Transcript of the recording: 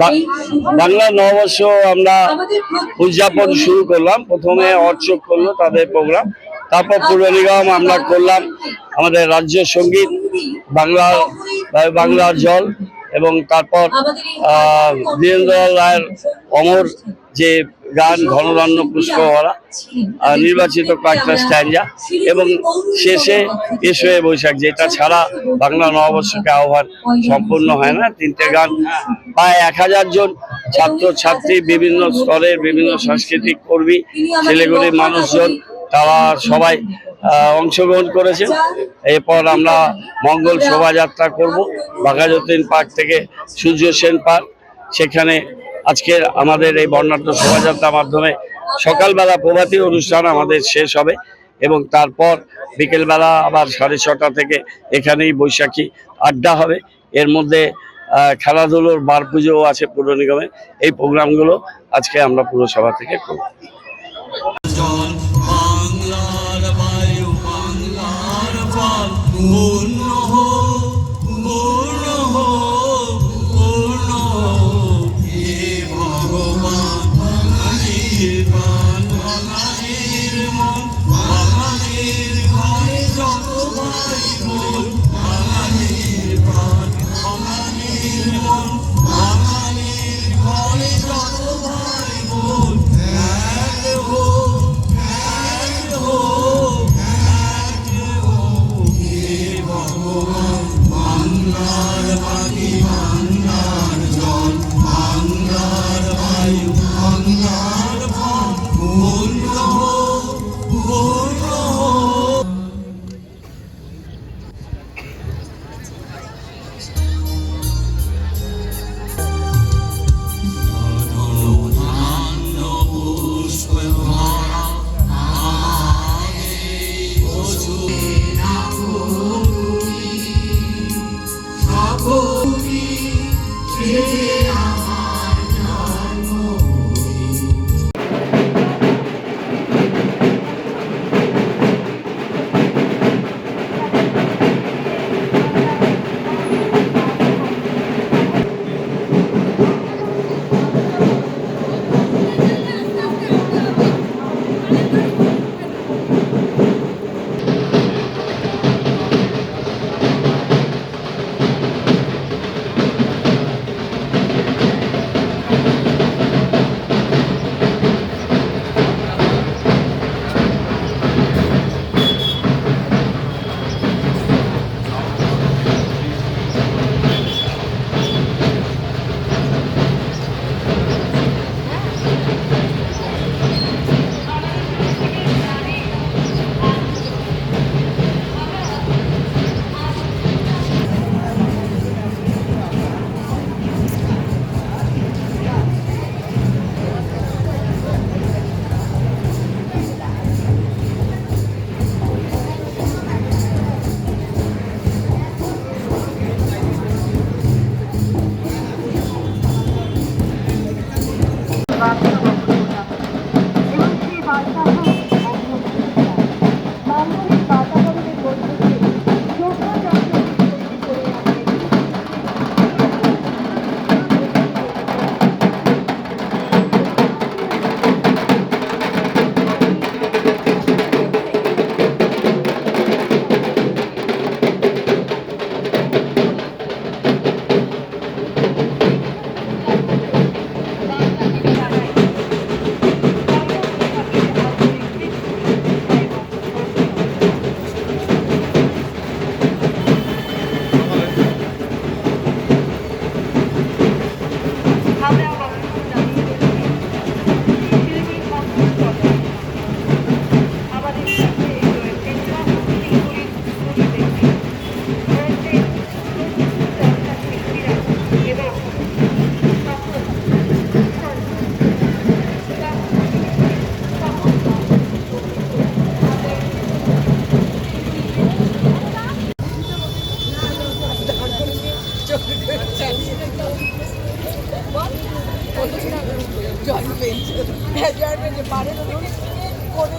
বা- বাংলা নববর্ষ আমরা উদযাপন শুরু করলাম। প্রথমে অর্চক করল তাদের প্রোগ্রাম তারপর পূর্ব নিগম আমরা করলাম আমাদের রাজ্য সংগীত বাংলা বাংলার জল এবং তারপর বীরেন্দ্র রায়ের অমর যে গান ঘনরণ্য পুষ্পভরা আহ, নির্বাচিত কয়েকটা স্ট্যান্ডা এবং শেষে এসো বৈশাখ যেটা ছাড়া বাংলা নববর্ষকে আহ্বান সম্পূর্ণ হয় না। তিনটে গান প্রায় এক হাজার জন ছাত্র ছাত্রী বিভিন্ন স্তরের বিভিন্ন সাংস্কৃতিক কর্মী ছেলেগুলি মানুষজন তারা সবাই অংশগ্রহণ করেছে। এরপর আমরা মঙ্গল শোভাযাত্রা করব বাঘাযতীন পার্ক থেকে সূর্য সেন পার্ক। সেখানে আজকে আমাদের এই বর্ণাঢ্য শোভাযাত্রার মাধ্যমে সকালবেলা প্রভাতী অনুষ্ঠান আমাদের শেষ হবে এবং তারপর বিকেলবেলা আবার সাড়ে ছটা থেকে এখানেই বৈশাখী আড্ডা হবে। এর মধ্যে খেলাধুলোর বার পুজোও আছে পুর নিগমে। এই প্রোগ্রামগুলো আজকে আমরা পুরসভা থেকে করব। বাংলার বায়ু, বাংলার Oh. জল পেয়েছে জল পেয়েছে পারে কোনো করে